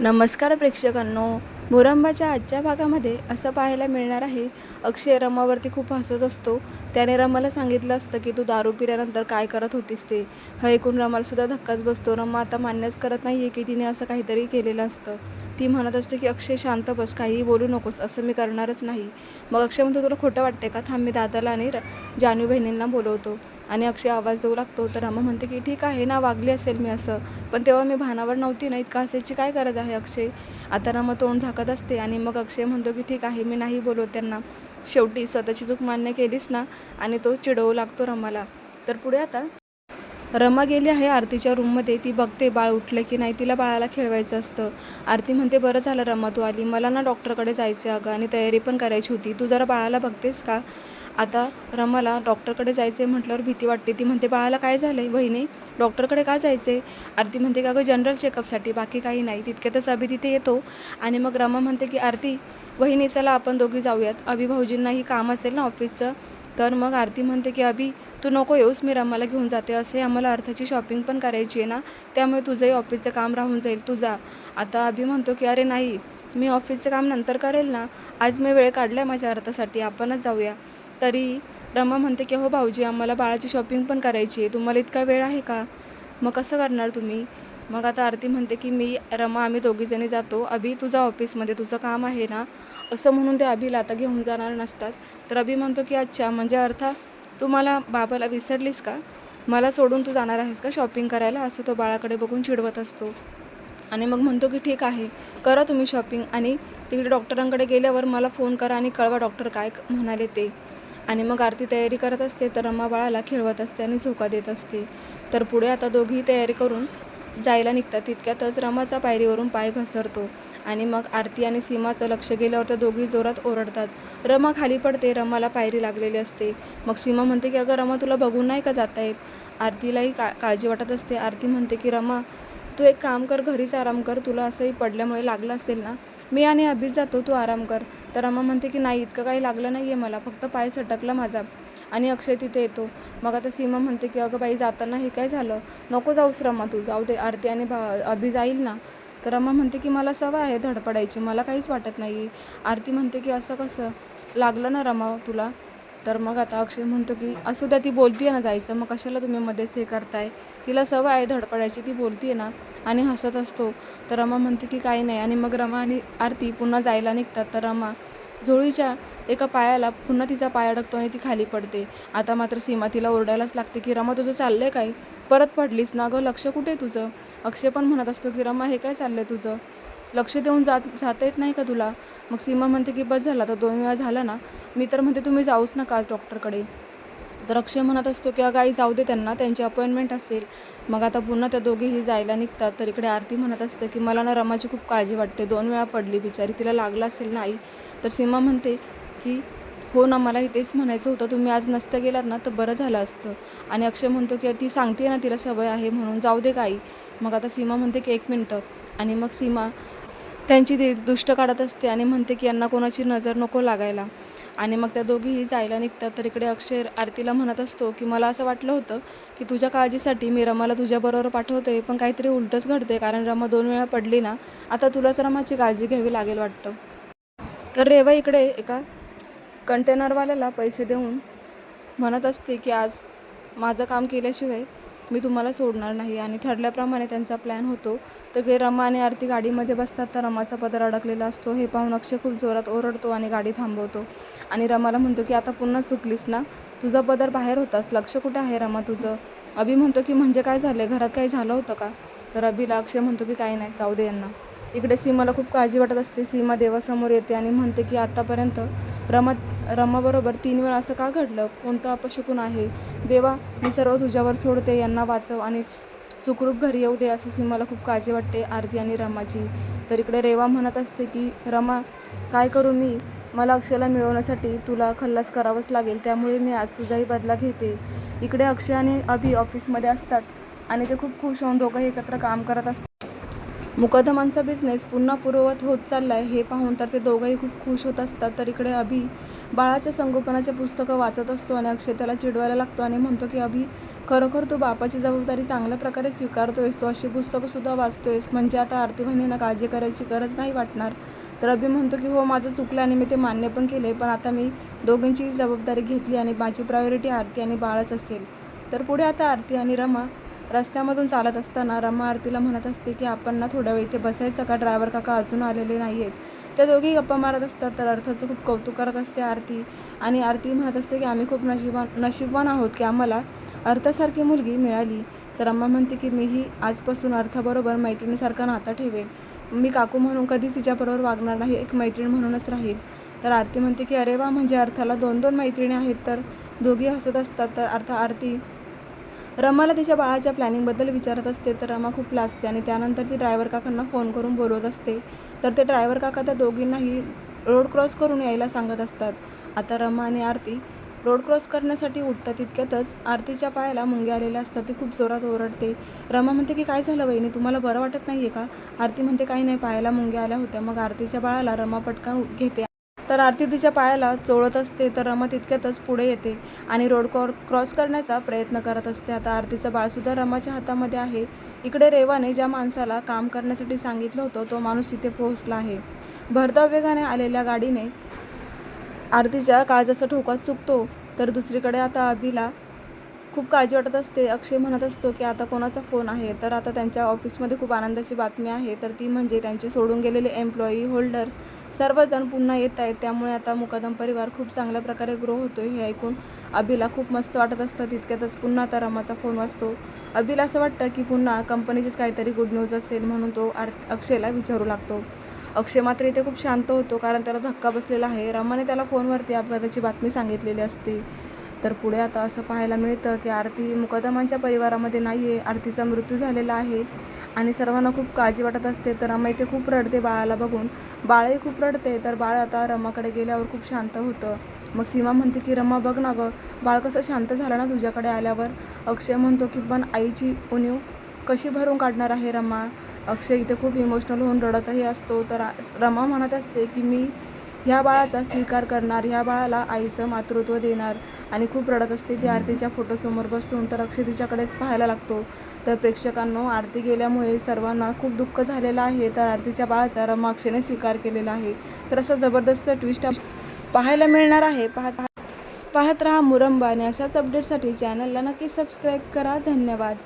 नमस्कार प्रेक्षकांनो. मुरंबाच्या आजच्या भागामध्ये असं पाहायला मिळणार आहे अक्षय रमावरती खूप हसत असतो. त्याने रमाला सांगितलं असतं की तू दारू पिल्यानंतर काय करत होतीस ते हे ऐकून रमालासुद्धा धक्काच बसतो. रमा आता मान्यच करत नाही आहे की तिने असं काहीतरी केलेलं असतं. ती म्हणत असते की अक्षय शांत बस. काहीही बोलू नकोस. असं मी करणारच नाही मग अक्षय म्हणतो तुला खोटं वाटते का? थांब मी दादाला आणि र- जानू बहिणींना बोलवतो. आणि अक्षय आवाज देऊ लागतो. तर रमा म्हणते की ठीक आहे ना वागली असेल मी असं. पण तेव्हा मी भानावर नव्हती ना इतका असायची काय गरज आहे अक्षय? आता रमा तोंड झाकत असते आणि मग अक्षय म्हणतो की ठीक आहे मी नाही बोलवत त्यांना. शेवटी स्वतःची चूक मान्य केलीस ना आणि तो चिडवू लागतो रमाला. तर पुढे आता रमा गेली आहे आरतीच्या रूममध्ये. ती बघते बाळ उठलं की नाही तिला बाळाला खेळवायचं असतं. आरती म्हणते बरं झालं रमा तू आली. मला ना डॉक्टरकडे जायचं अगं आणि तयारी पण करायची होती. तू जरा बाळाला बघतेस का? आता रमाला डॉक्टरकडे जायचे म्हटल्यावर भीती वाटते. ती म्हणते बाळाला काय झालं आहे वहिनी डॉक्टरकडे का जायचे आरती म्हणते का गं जनरल चेकअपसाठी बाकी काही नाही. तितक्यातच अभि तिथे येतो. आणि मग रमा म्हणते की आरती वहिनी चला आपण दोघी जाऊयात. अभि भाऊजींनाही काम असेल ना ऑफिसचं तर मग आरती म्हणते की अभि तू नको येऊस. मी रमाला घेऊन जाते. असे आम्हाला अर्थाची शॉपिंग पण करायची आहे ना? त्यामुळे तुझंही ऑफिसचं काम राहून जाईल. तू जा. आता अभि म्हणतो की अरे नाही. मी ऑफिसचं काम नंतर करेल ना? आज मी वेळ काढला आहे माझ्या अर्थासाठी. आपणच जाऊया. तरी रमा म्हणते की हो भाऊजी आम्हाला बाळाची शॉपिंग पण करायची आहे. तुम्हाला इतका वेळ आहे का? मग कसं करणार तुम्ही? मग आता आरती म्हणते की मी रमा आम्ही दोघीजणी जातो. अभि तुझा ऑफिसमध्ये तुझं काम आहे ना? असं म्हणून ते अभिला आता घेऊन जाणार नसतात. तर अभि म्हणतो की अच्छा म्हणजे अर्था तू मला बाबाला विसरलीस का? मला सोडून तू जाणार आहेस का शॉपिंग करायला? असं तो बाळाकडे बघून चिडवत असतो. आणि मग म्हणतो की ठीक आहे करा तुम्ही शॉपिंग आणि तिकडे डॉक्टरांकडे गेल्यावर मला फोन करा आणि कळवा डॉक्टर काय म्हणाले ते. आणि मग आरती तयारी करत असते तर रमा बाळाला खेळवत असते आणि झोका देत असते. तर पुढे आता दोघीही तयारी करून जायला निघतात. तितक्यातच रमाचा पायरीवरून पाय घसरतो आणि मग आरती आणि सीमाचं लक्ष गेल्यावर तर दोघी जोरात ओरडतात. रमा खाली पडते रमाला पायरी लागलेली असते. मग सीमा म्हणते की अगं रमा तुला बघून नाही का जाता येत? आरतीलाही का काळजी वाटत असते. आरती म्हणते की रमा तू एक काम कर घरीच आराम कर. तुला असंही पडल्यामुळे लागलं असेल ना मी आणि अभिज जातो तू आराम कर. तर अम्मा म्हणते की नाही इतकं काही लागलं नाही आहे मला. फक्त पाय सटकला माझा आणि अक्षय तिथे येतो. मग आता सीमा म्हणते की अगं बाई जाताना हे काय झालं? नको जाऊस रमा तू. जाऊ दे आरती आणि भा अभि जाईल ना? तर अम्मा म्हणते की मला सवय आहे धडपडायची. मला काहीच वाटत नाही आरती म्हणते की असं कसं? लागलं ना रमा तुला? तर मग आता अक्षय म्हणतो की असू द्या ती आहे ना जायचं. मग कशाला तुम्ही मध्येच हे करताय? तिला सवय आहे धडपडायची. ती बोलतीये ना आणि हसत असतो. तर रमा म्हणते की काही नाही. आणि मग रमा आणि आरती पुन्हा जायला निघतात. तर रमा झोळीच्या एका पायाला पुन्हा तिचा पाय अडकतो आणि ती खाली पडते. आता मात्र सीमा तिला ओरडायलाच लागते की रमा तुझं चाललं आहे काय? परत पडलीस ना गं? लक्ष कुठे आहे तुझं? अक्षय पण म्हणत असतो की रमा हे काय चाललं आहे तुझं? लक्ष देऊन जात जाता येत नाही का तुला? मग सीमा म्हणते की बस झाला तर दोन वेळा झाला ना मी तर म्हणते तुम्ही जाऊच नका आज डॉक्टरकडे तर अक्षय म्हणत असतो की अगं आई जाऊ दे त्यांना त्यांची अपॉइंटमेंट असेल. मग आता पुन्हा त्या दोघीही जायला निघतात. तर इकडे आरती म्हणत असते की मला ना रमाची खूप काळजी वाटते दोन वेळा पडली बिचारी तिला लागलं असेल ना आई. तर सीमा म्हणते की हो ना मलाही तेच म्हणायचं होतं तुम्ही आज नसतं गेलात ना तर बरं झालं असतं. आणि अक्षय म्हणतो की ती सांगते ना तिला सवय आहे म्हणून जाऊ दे काही मग आता सीमा म्हणते की एक मिनटं. आणि मग सीमा त्यांची दे दुष्ट काढत असते आणि म्हणते की यांना कोणाची नजर नको लागायला. आणि मग त्या दोघीही जायला निघतात. तर इकडे अक्षय आरतीला म्हणत असतो की मला असं वाटलं होतं की तुझ्या काळजीसाठी मी रमाला तुझ्याबरोबर पाठवते पण काहीतरी उलटंच घडते कारण रमा दोन वेळा पडली ना आता तुलाच रमाची काळजी घ्यावी लागेल वाटतं. तर रेवा इकडे एका कंटेनरवाल्याला पैसे देऊन म्हणत असते की आज माझं काम केल्याशिवाय मी तुम्हाला सोडणार नाही. आणि ठरल्याप्रमाणे त्यांचा प्लॅन होतो. तर रमा आणि आरती गाडीमध्ये बसतात तर रमाचा पदर अडकलेला असतो. हे पाहून अक्षय खूप जोरात ओरडतो आणि गाडी थांबवतो. आणि रमाला म्हणतो की आता पुन्हा चुकलीस ना? तुझा पदर बाहेर होतास. लक्ष कुठे आहे रमा तुझं? अभि म्हणतो की म्हणजे काय झालं घरात काही झालं होतं का? तर अभिला अक्षय म्हणतो की काही नाही. जाऊ दे यांना. इकडे सीमाला खूप काळजी वाटत असते. सीमा देवासमोर येते आणि म्हणते की आत्तापर्यंत रमा रमाबरोबर तीन वेळा असं का घडलं? कोणतं अपशकुन आहे? देवा मी सर्व तुझ्यावर सोडते यांना वाचव आणि सुखरूप घरी येऊ दे असं सीमाला खूप काळजी वाटते आरती आणि रमाची. तर इकडे रेवा म्हणत असते की रमा काय करू मी? मला अक्षयला मिळवण्यासाठी तुला खल्लास करावंच लागेल. त्यामुळे मी आज तुझाही बदला घेते. इकडे अक्षय आणि अभि ऑफिसमध्ये असतात आणि ते खूप खुश होऊन दोघंही एकत्र काम करत असतात. मुकदमांचा बिझनेस पुन्हा पूर्ववत होत चालला आहे हे पाहून तर ते दोघंही खूप खुश होत असतात. तर इकडे अभि बाळाच्या संगोपनाचे पुस्तकं वाचत असतो आणि अक्षय त्याला चिडवायला लागतो आणि म्हणतो की अभि खरोखर तू बापाची जबाबदारी चांगल्या प्रकारे स्वीकारतोयस तू अशी पुस्तकंसुद्धा वाचतोयस. म्हणजे आता आरती बहिणींना काळजी करायची गरज नाही वाटणार. तर अभि म्हणतो की हो माझं चुकलं आणि मी ते मान्य पण केले पण आता मी दोघांची जबाबदारी घेतली आणि माझी प्रायोरिटी आरती आणि बाळच असेल. तर पुढे आता आरती आणि रमा रस्त्यामधून चालत असताना रमा आरतीला म्हणत असते की आपण ना थोड्या वेळ इथे बसायचं का? ड्रायव्हर काका अजून आलेले नाही आहेत त्या दोघी गप्पा मारत असतात तर अर्थाचं खूप कौतुक करत असते आरती. आणि आरती म्हणत असते की आम्ही खूप नशिबान नशिबवान आहोत की आम्हाला अर्थासारखी मुलगी मिळाली. तर अम्मा म्हणते की मीही आजपासून अर्थाबरोबर मैत्रिणीसारखा नातं ठेवेल. मी काकू म्हणून कधीच तिच्याबरोबर वागणार नाही एक मैत्रीण म्हणूनच राहील. तर आरती म्हणते की अरे वा म्हणजे अर्थाला दोन दोन मैत्रिणी आहेत तर दोघी हसत असतात. तर अर्थ आरती रमाला तिच्या बाळाच्या प्लॅनिंगबद्दल विचारत असते तर रमा खूप लाजते आणि त्यानंतर ती ड्रायव्हर काकांना फोन करून बोलवत असते. तर ते ड्रायव्हर काका त्या दोघींनाही रोड क्रॉस करून यायला सांगत असतात. आता रमा आणि आरती रोड क्रॉस करण्यासाठी उठतात तितक्यातच आरतीच्या पायाला मुंग्या आलेल्या असतात ती खूप जोरात ओरडते. रमा म्हणते की काय झालं वहिनी तुम्हाला बरं वाटत नाही आहे का? आरती म्हणते काही नाही पायाला मुंग्या आल्या होत्या. मग आरतीच्या बाळाला रमा पटकन घेते. तर आरती तिच्या पायाला चोळत असते तर रमा तितक्यातच पुढे येते आणि रोड क्रॉ क्रॉस करण्याचा प्रयत्न करत असते. आता आरतीचं बाळसुद्धा रमाच्या हातामध्ये आहे. इकडे रेवाने ज्या माणसाला काम करण्यासाठी सांगितलं होतं तो माणूस तिथे पोहोचला आहे. भरधाव वेगाने आलेल्या गाडीने आरतीच्या काळजाचा ठोका चुकतो तर दुसरीकडे आता अभिला खूप काळजी वाटत असते. अक्षय म्हणत असतो की आता कोणाचा फोन आहे? तर आता त्यांच्या ऑफिसमध्ये खूप आनंदाची बातमी आहे. तर ती म्हणजे त्यांचे सोडून गेलेले एम्प्लॉई होल्डर्स सर्वजण पुन्हा येत आहेत. त्यामुळे आता मुकदम परिवार खूप चांगल्या प्रकारे ग्रो होतो हे ऐकून अभिला खूप मस्त वाटत असतं. तितक्यातच पुन्हा आता रमाचा फोन वाचतो अभिला असं वाटतं की पुन्हा कंपनीचीच काहीतरी गुड न्यूज असेल म्हणून तो आर अक्षयला विचारू लागतो. अक्षय मात्र इथे खूप शांत होतो कारण त्याला धक्का बसलेला आहे. रमाने त्याला फोनवरती अपघाताची बातमी सांगितलेली असते. तर पुढे आता असं पाहायला मिळतं की आरती मुकदमांच्या परिवारामध्ये नाही आहे आरतीचा मृत्यू झालेला आहे आणि सर्वांना खूप काळजी वाटत असते. तर रमा इथे खूप रडते बाळाला बघून. बाळही खूप रडते तर बाळ आता रमाकडे गेल्यावर खूप शांत होतं. मग सीमा म्हणते की रमा बघ ना गं बाळ कसं शांत झालं ना तुझ्याकडे आल्यावर? अक्षय म्हणतो की पण आईची उणीव कशी भरून काढणार आहे रमा? अक्षय इथे खूप इमोशनल होऊन रडतही असतो. तर रमा म्हणत असते की मी ह्या बाळाचा स्वीकार करणार ह्या बाळाला आईचं मातृत्व देणार आणि खूप रडत असते ती आरतीच्या फोटोसमोर बसून तर अक्षय तिच्याकडेच पाहायला लागतो. तर प्रेक्षकांनो आरती गेल्यामुळे सर्वांना खूप दुःख झालेलं आहे. तर आरतीच्या बाळाचा रमाक्षेने स्वीकार केलेला आहे. तर असं जबरदस्त ट्विस्ट पाहायला मिळणार आहे. पाहत पाहत राहा मुरंबा आणि अशाच अपडेटसाठी चॅनलला नक्की सबस्क्राईब करा. धन्यवाद.